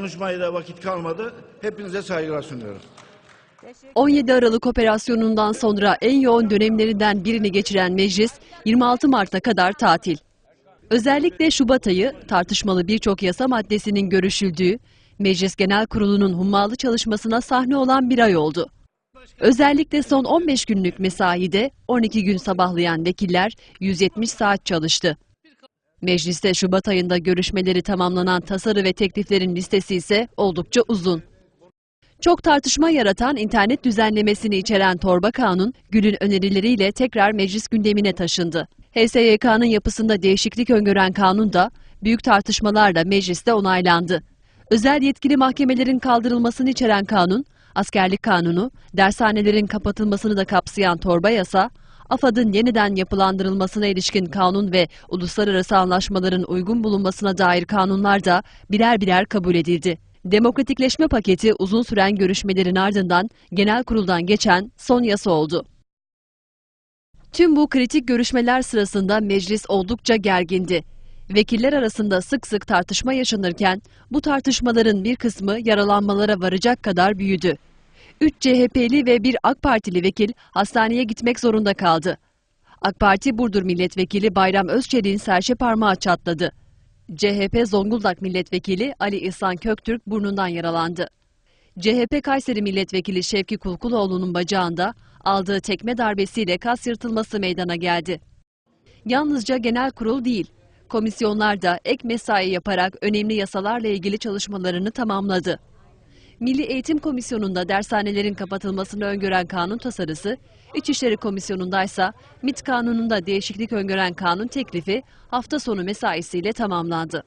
Konuşmaya da vakit kalmadı. Hepinize saygılar sunuyorum. 17 Aralık operasyonundan sonra en yoğun dönemlerinden birini geçiren meclis 26 Mart'a kadar tatil. Özellikle Şubat ayı tartışmalı birçok yasa maddesinin görüşüldüğü, Meclis Genel Kurulu'nun hummalı çalışmasına sahne olan bir ay oldu. Özellikle son 15 günlük mesaide 12 gün sabahlayan vekiller 170 saat çalıştı. Mecliste Şubat ayında görüşmeleri tamamlanan tasarı ve tekliflerin listesi ise oldukça uzun. Çok tartışma yaratan internet düzenlemesini içeren torba kanun, Gül'ün önerileriyle tekrar meclis gündemine taşındı. HSYK'nın yapısında değişiklik öngören kanun da büyük tartışmalarla mecliste onaylandı. Özel yetkili mahkemelerin kaldırılmasını içeren kanun, askerlik kanunu, dershanelerin kapatılmasını da kapsayan torba yasa, AFAD'ın yeniden yapılandırılmasına ilişkin kanun ve uluslararası anlaşmaların uygun bulunmasına dair kanunlar da birer birer kabul edildi. Demokratikleşme paketi uzun süren görüşmelerin ardından genel kuruldan geçen son yasa oldu. Tüm bu kritik görüşmeler sırasında meclis oldukça gergindi. Vekiller arasında sık sık tartışma yaşanırken bu tartışmaların bir kısmı yaralanmalara varacak kadar büyüdü. 3 CHP'li ve bir AK Partili vekil hastaneye gitmek zorunda kaldı. AK Parti Burdur Milletvekili Bayram Özçelik'in serçe parmağı çatladı. CHP Zonguldak Milletvekili Ali İhsan Köktürk burnundan yaralandı. CHP Kayseri Milletvekili Şevki Kulkuloğlu'nun bacağında aldığı tekme darbesiyle kas yırtılması meydana geldi. Yalnızca genel kurul değil, komisyonlar da ek mesai yaparak önemli yasalarla ilgili çalışmalarını tamamladı. Milli Eğitim Komisyonu'nda dershanelerin kapatılmasını öngören kanun tasarısı, İçişleri Komisyonu'ndaysa MİT kanununda değişiklik öngören kanun teklifi hafta sonu mesaisiyle tamamlandı.